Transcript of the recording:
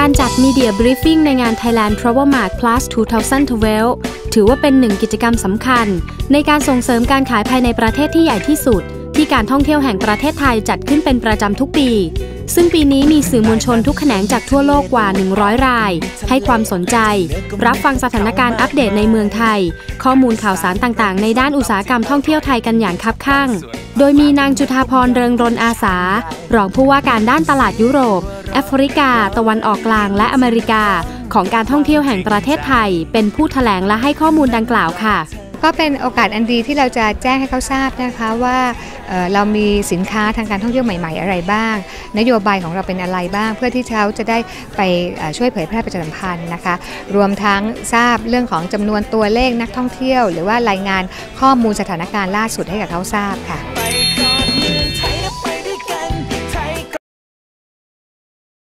การจัด Media Briefing ในงาน Thailand Travel Mart Plus 2012 ถือว่าเป็นหนึ่งกิจกรรมสำคัญ ในการส่งเสริมการขายภายในประเทศที่ใหญ่ที่สุด ที่การท่องเที่ยวแห่งประเทศไทยจัดขึ้นเป็นประจำทุกปี ซึ่งปีนี้มีสื่อมวลชนทุกแขนงจากทั่วโลกกว่า 100 ราย ให้ความสนใจ รับฟังสถานการณ์อัปเดตในเมืองไทย ข้อมูลข่าวสารต่างๆ ในด้านอุตสาหกรรมท่องเที่ยวไทยกันอย่างคับข้าง โดยมีนางจุธาพรเริงรนอาสา รองผู้ว่าการด้านตลาดยุโรป แอฟริกา ตะวันออกกลางและอเมริกา ของการท่องเที่ยวแห่งประเทศไทย เป็นผู้แถลงและให้ข้อมูลดังกล่าวค่ะ ก็เป็นโอกาสอันดีที่เราจะแจ้งให้เขาทราบนะคะว่า เรามีสินค้าทางการท่องเที่ยวใหม่ ๆ อะไรบ้าง นโยบายของเราเป็นอะไรบ้าง เพื่อที่เขาจะได้ไปช่วยเผยแพร่ประชาสัมพันธ์นะคะ รวมทั้งทราบเรื่องของจำนวนตัวเลขนักท่องเที่ยว หรือว่ารายงานข้อมูลสถานการณ์ล่าสุดให้กับเขาทราบค่ะ